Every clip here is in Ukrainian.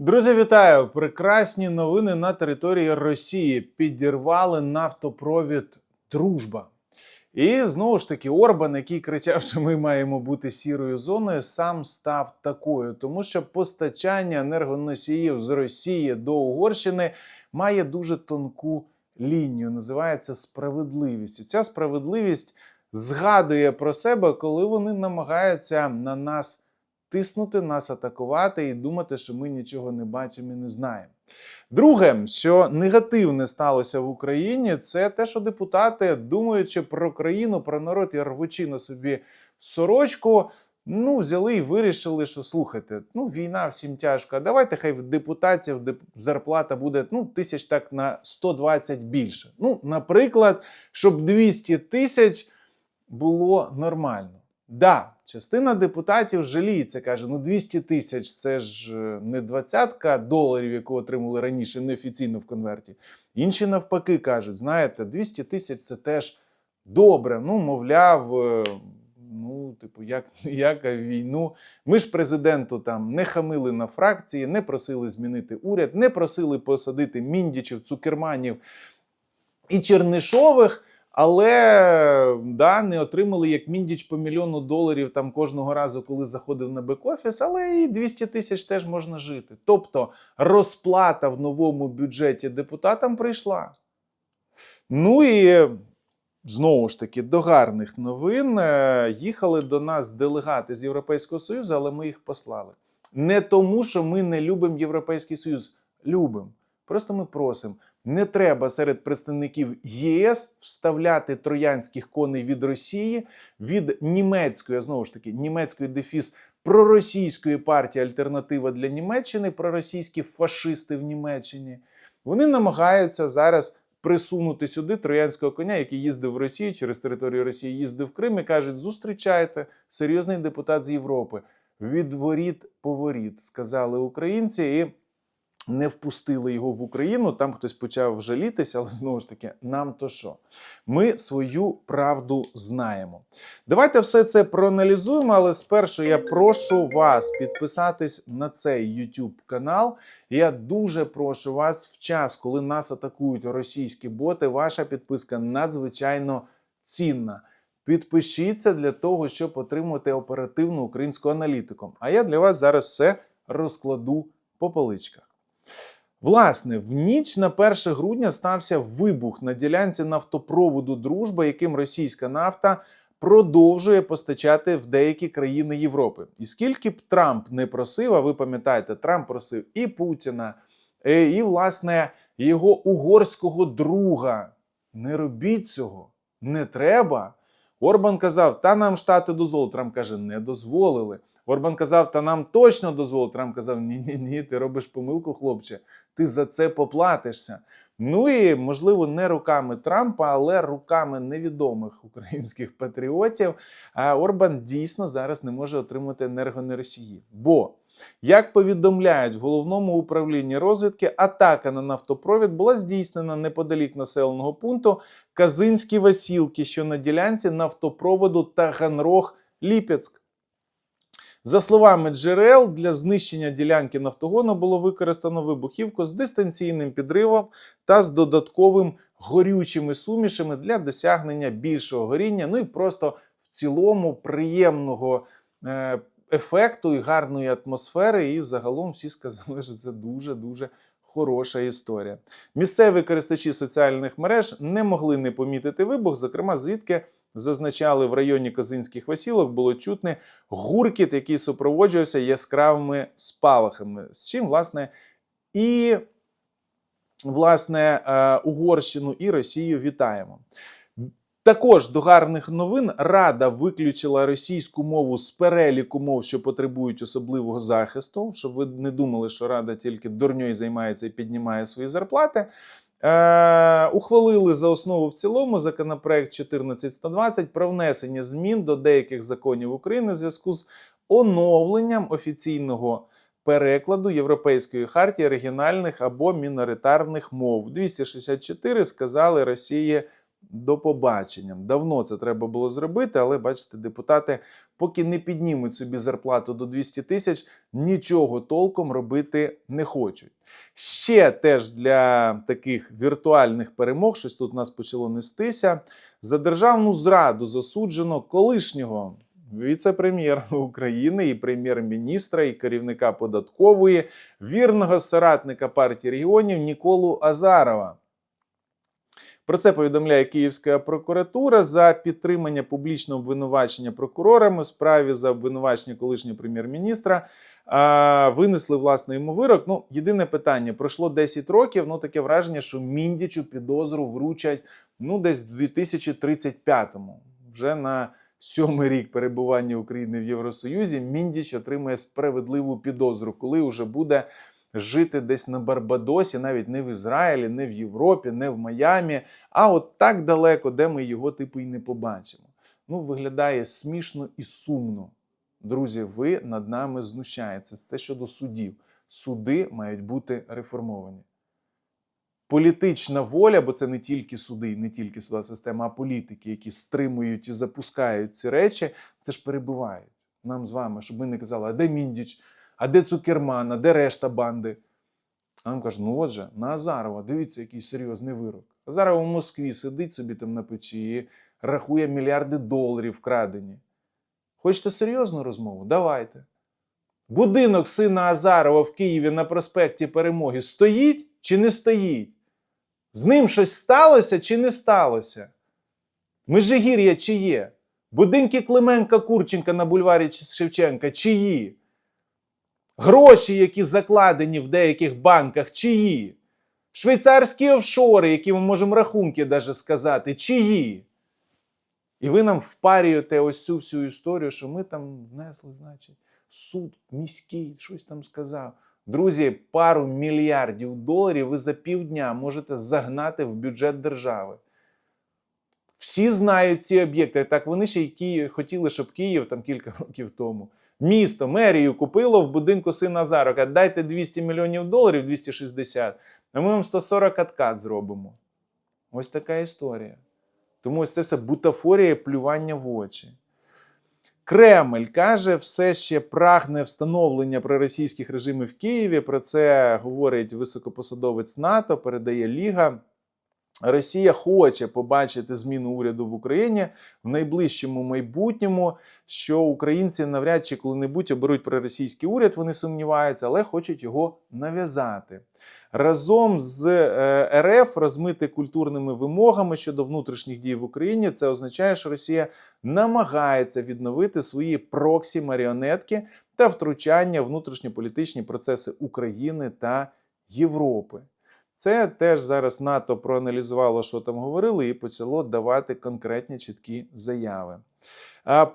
Друзі, вітаю! Прекрасні новини на території Росії. Підірвали нафтопровід Дружба. І знову ж таки, Орбан, який кричав, що ми маємо бути сірою зоною, сам став такою, тому що постачання енергоносіїв з Росії до Угорщини має дуже тонку лінію. Називається справедливість. І ця справедливість згадує про себе, коли вони намагаються на нас тиснути, нас атакувати і думати, що ми нічого не бачимо і не знаємо. Друге, що негативне сталося в Україні, це те, що депутати, думаючи про країну, про народ і рвучи на собі сорочку, ну, взяли і вирішили, що слухайте, ну, війна всім тяжко. Давайте хай в депутатів деп- зарплата буде ну, тисяч так на 120 більше. Ну, наприклад, щоб 200 тисяч було нормально. Да, частина депутатів жаліється, каже: ну 200 тисяч це ж е, не двадцятка доларів, яку отримали раніше неофіційно в конверті. Інші навпаки кажуть: знаєте, 200 тисяч це теж добре. Ну, мовляв, е, ну, типу, як, як війну. Ми ж президенту там не хамили на фракції, не просили змінити уряд, не просили посадити міндічів, цукерманів і Чернишових. Але да, не отримали як міндіч по мільйону доларів там кожного разу, коли заходив на бек-офіс, але і 200 тисяч теж можна жити. Тобто розплата в новому бюджеті депутатам прийшла. Ну і знову ж таки до гарних новин Е, їхали до нас делегати з Європейського Союзу, але ми їх послали. Не тому, що ми не любимо Європейський Союз. Любимо. Просто ми просимо. Не треба серед представників ЄС вставляти троянських коней від Росії, від німецької, а знову ж таки, німецької дефіс проросійської партії Альтернатива для Німеччини, проросійські фашисти в Німеччині. Вони намагаються зараз присунути сюди троянського коня, який їздив в Росію через територію Росії, їздив в Крим і кажуть: зустрічайте серйозний депутат з Європи. Від воріт поворіт, сказали українці, і не впустили його в Україну. Там хтось почав жалітися, але знову ж таки, нам то що? Ми свою правду знаємо. Давайте все це проаналізуємо, але спершу я прошу вас підписатись на цей YouTube канал. Я дуже прошу вас в час, коли нас атакують російські боти. Ваша підписка надзвичайно цінна. Підпишіться для того, щоб отримати оперативну українську аналітику. А я для вас зараз все розкладу по поличках. Власне, в ніч на 1 грудня стався вибух на ділянці нафтопроводу Дружба, яким російська нафта продовжує постачати в деякі країни Європи. І скільки б Трамп не просив, а ви пам'ятаєте, Трамп просив і Путіна, е, і, власне, його угорського друга. Не робіть цього, не треба. Орбан казав, та нам штати дозволили. Трамп каже, не дозволили. Орбан казав, та нам точно дозволили. Трамп казав, ні, ні, ні, ти робиш помилку, хлопче. Ти за це поплатишся. Ну і можливо не руками Трампа, але руками невідомих українських патріотів. Орбан дійсно зараз не може отримати енергонеросії. Бо, як повідомляють в головному управлінні розвідки, атака на нафтопровід була здійснена неподалік населеного пункту Казинські Васілки, що на ділянці нафтопроводу Таганрог Ліпецьк. За словами джерел, для знищення ділянки нафтогону було використано вибухівку з дистанційним підривом та з додатковим горючими сумішами для досягнення більшого горіння. Ну і просто в цілому приємного е, ефекту і гарної атмосфери. І загалом всі сказали, що це дуже дуже. Хороша історія. Місцеві користувачі соціальних мереж не могли не помітити вибух. Зокрема, звідки зазначали в районі Козинських Васілок, було чутне гуркіт, який супроводжувався яскравими спалахами. З чим, власне, і власне е, Угорщину і Росію вітаємо. Також до гарних новин Рада виключила російську мову з переліку мов, що потребують особливого захисту, щоб ви не думали, що Рада тільки дурньою займається і піднімає свої зарплати. Е, ухвалили за основу в цілому законопроект 14120 про внесення змін до деяких законів України в зв'язку з оновленням офіційного перекладу Європейської хартії регіональних або міноритарних мов. 264 сказали Росії До побачення. Давно це треба було зробити, але бачите, депутати, поки не піднімуть собі зарплату до 200 тисяч, нічого толком робити не хочуть. Ще теж для таких віртуальних перемог, щось тут у нас почало нестися. За державну зраду засуджено колишнього віце-прем'єра України і прем'єр-міністра, і керівника податкової, вірного соратника партії регіонів Ніколу Азарова. Про це повідомляє Київська прокуратура за підтримання публічного обвинувачення прокурорами в справі за обвинувачення колишнього прем'єр-міністра. Винесли власне йому вирок. Ну, єдине питання: пройшло 10 років. Ну таке враження, що міндічу підозру вручать ну десь в 2035-му. Вже на сьомий рік перебування України в Євросоюзі. Міндіч отримає справедливу підозру, коли вже буде жити десь на Барбадосі, навіть не в Ізраїлі, не в Європі, не в Майамі, а от так далеко, де ми його типу і не побачимо. Ну, виглядає смішно і сумно. Друзі, ви над нами знущаєтеся. Це щодо судів. Суди мають бути реформовані. Політична воля, бо це не тільки суди, не тільки судова система, а політики, які стримують і запускають ці речі, це ж перебувають нам з вами, щоб ми не казали, а де Міндіч, а де Цукерман, а де решта банди. А нам кажуть, ну отже, на Азарова, дивіться, який серйозний вирок. Азаров у Москві сидить собі там на печі і рахує мільярди доларів вкрадені. Хочете серйозну розмову? Давайте. Будинок сина Азарова в Києві на проспекті Перемоги стоїть чи не стоїть? З ним щось сталося чи не сталося? Межигір'я чиє? Будинки Клименка Курченка на бульварі Шевченка чиї? Гроші, які закладені в деяких банках, чиї? Швейцарські офшори, які ми можемо рахунки даже сказати, чиї? І ви нам впарюєте ось цю всю історію, що ми там внесли, значить, суд міський, щось там сказав. Друзі, пару мільярдів доларів ви за півдня можете загнати в бюджет держави. Всі знають ці об'єкти. Так вони ще й Київ, хотіли, щоб Київ там кілька років тому. Місто, мерію купило в будинку сина Азарока. Дайте 200 мільйонів доларів, 260, а ми вам 140 откат зробимо. Ось така історія. Тому ось це все бутафорія, плювання в очі. Кремль каже, все ще прагне встановлення проросійських режимів в Києві. Про це говорить високопосадовець НАТО, передає Ліга. Росія хоче побачити зміну уряду в Україні в найближчому майбутньому, що українці навряд чи коли-небудь оберуть проросійський уряд, вони сумніваються, але хочуть його нав'язати. Разом з е, РФ розмити культурними вимогами щодо внутрішніх дій в Україні. Це означає, що Росія намагається відновити свої проксі-маріонетки та втручання в внутрішньополітичні процеси України та Європи. Це теж зараз НАТО проаналізувало, що там говорили, і почало давати конкретні чіткі заяви.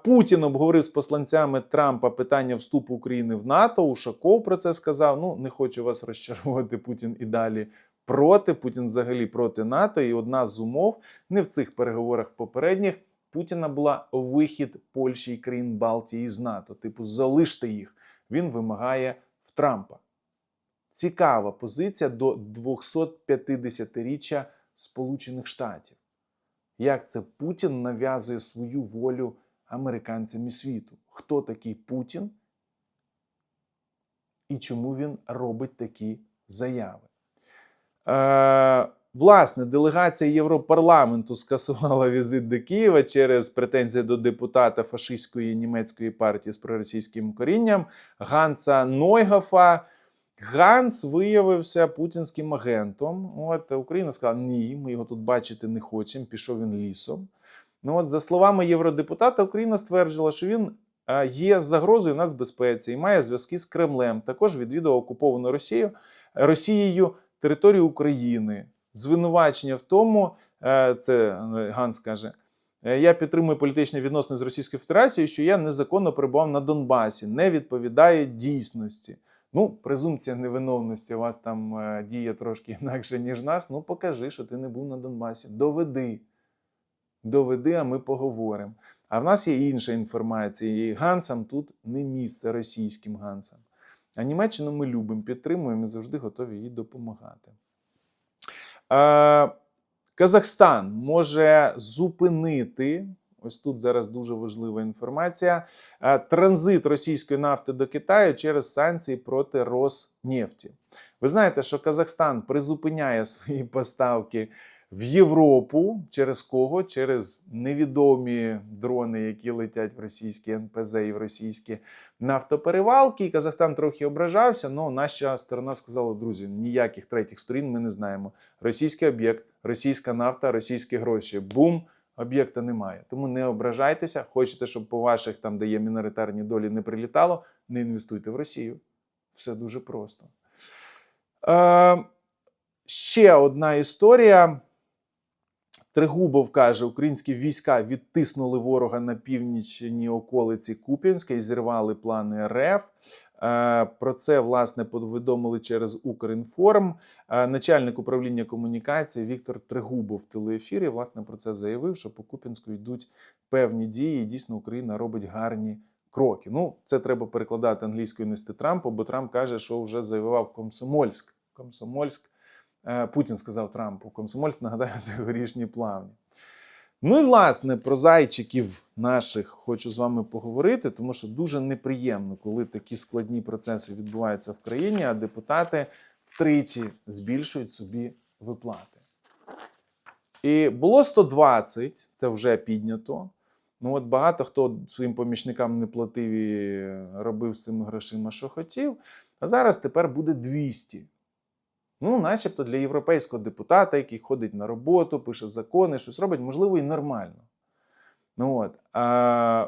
Путін обговорив з посланцями Трампа питання вступу України в НАТО. Ушаков про це сказав. Ну, не хочу вас розчарувати. Путін і далі проти. Путін взагалі проти НАТО. І одна з умов не в цих переговорах попередніх. Путіна була вихід Польщі і країн Балтії з НАТО. Типу, залиште їх. Він вимагає в Трампа. Цікава позиція до 250-річчя Сполучених Штатів. Як це Путін нав'язує свою волю американцям і світу? Хто такий Путін? І чому він робить такі заяви? Е, власне, делегація Європарламенту скасувала візит до Києва через претензії до депутата фашистської німецької партії з проросійським корінням Ганса Нойгафа. Ганс виявився путінським агентом. От Україна сказала, ні, ми його тут бачити не хочемо. Пішов він лісом. Ну от, за словами євродепутата, Україна стверджувала, що він е, є загрозою нацбезпеці і має зв'язки з Кремлем. Також відвідав окуповану Росію, Росією територію України. Звинувачення в тому, е, це е, Ганс каже. Я підтримую політичні відносини з Російською Федерацією, що я незаконно перебував на Донбасі, не відповідає дійсності. Ну, презумпція невиновності у вас там е, діє трошки інакше, ніж нас. Ну, покажи, що ти не був на Донбасі. Доведи. Доведи, а ми поговоримо. А в нас є інша інформація. І Гансам тут не місце російським Гансам. А Німеччину ми любимо, підтримуємо і завжди готові їй допомагати. Е, Казахстан може зупинити. Ось тут зараз дуже важлива інформація. е, Транзит російської нафти до Китаю через санкції проти Роснефті. Ви знаєте, що Казахстан призупиняє свої поставки в Європу. Через кого? Через невідомі дрони, які летять в російські НПЗ і в російські нафтоперевалки. І Казахстан трохи ображався. але наша сторона сказала: друзі, ніяких третіх сторін ми не знаємо. Російський об'єкт, російська нафта, російські гроші. Бум! Об'єкта немає. Тому не ображайтеся. Хочете, щоб по ваших там, де є міноритарні долі, не прилітало, не інвестуйте в Росію. Все дуже просто. Е, ще одна історія. Тригубов каже, українські війська відтиснули ворога на північній околиці Куп'янська і зірвали плани РФ. Е, Про це власне повідомили через Укрінформ. Е, Начальник управління комунікації Віктор Тригубов в телеефірі власне про це заявив, що по Куп'янську йдуть певні дії. і Дійсно, Україна робить гарні кроки. Ну, це треба перекладати англійською нести Трампу, бо Трамп каже, що вже заявив Комсомольськ. Комсомольськ. Е, Путін сказав Трампу, Комсомольськ нагадаю, це горішні плавні. Ну і власне про зайчиків наших хочу з вами поговорити, тому що дуже неприємно, коли такі складні процеси відбуваються в країні, а депутати втричі збільшують собі виплати. І було 120, це вже піднято. Ну от багато хто своїм помічникам не платив і робив з цими грошима, що хотів. А зараз тепер буде 200. Ну, начебто для європейського депутата, який ходить на роботу, пише закони, щось робить, можливо, і нормально. Ну, от. А,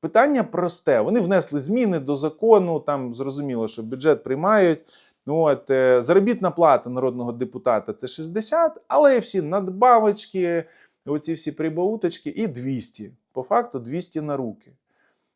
питання просте. Вони внесли зміни до закону, там зрозуміло, що бюджет приймають. Ну, От, е, заробітна плата народного депутата це 60, але всі надбавочки, оці всі прибауточки і 200. По факту 200 на руки.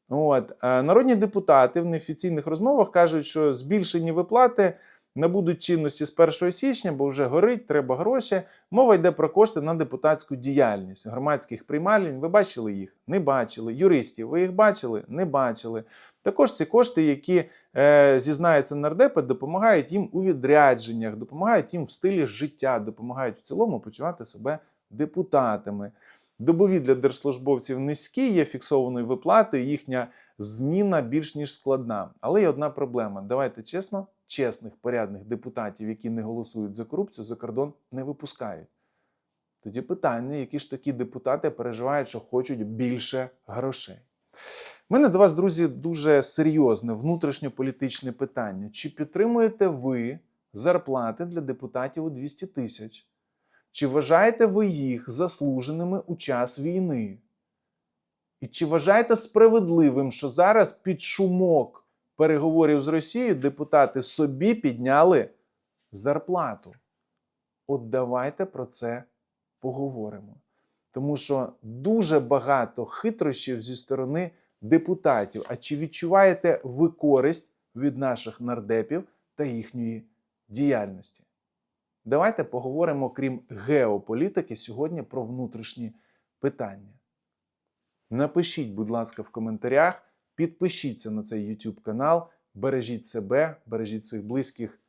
От. А народні депутати в неофіційних розмовах кажуть, що збільшені виплати набудуть чинності з 1 січня, бо вже горить, треба гроші. Мова йде про кошти на депутатську діяльність громадських приймалень. Ви бачили їх? Не бачили. Юристів, ви їх бачили? Не бачили. Також ці кошти, які е, зізнаються нардепи, допомагають їм у відрядженнях, допомагають їм в стилі життя, допомагають в цілому почувати себе депутатами. Добові для держслужбовців низькі, є фіксованою виплатою, їхня зміна більш ніж складна. Але є одна проблема. Давайте чесно, чесних, порядних депутатів, які не голосують за корупцію, за кордон не випускають. Тоді питання, які ж такі депутати переживають, що хочуть більше грошей. У мене до вас, друзі, дуже серйозне внутрішньополітичне питання. Чи підтримуєте ви зарплати для депутатів у 200 тисяч? Чи вважаєте ви їх заслуженими у час війни? І чи вважаєте справедливим, що зараз під шумок переговорів з Росією депутати собі підняли зарплату? От давайте про це поговоримо. Тому що дуже багато хитрощів зі сторони депутатів. А чи відчуваєте ви користь від наших нардепів та їхньої діяльності? Давайте поговоримо, крім геополітики, сьогодні про внутрішні питання. Напишіть, будь ласка, в коментарях, підпишіться на цей YouTube канал, бережіть себе, бережіть своїх близьких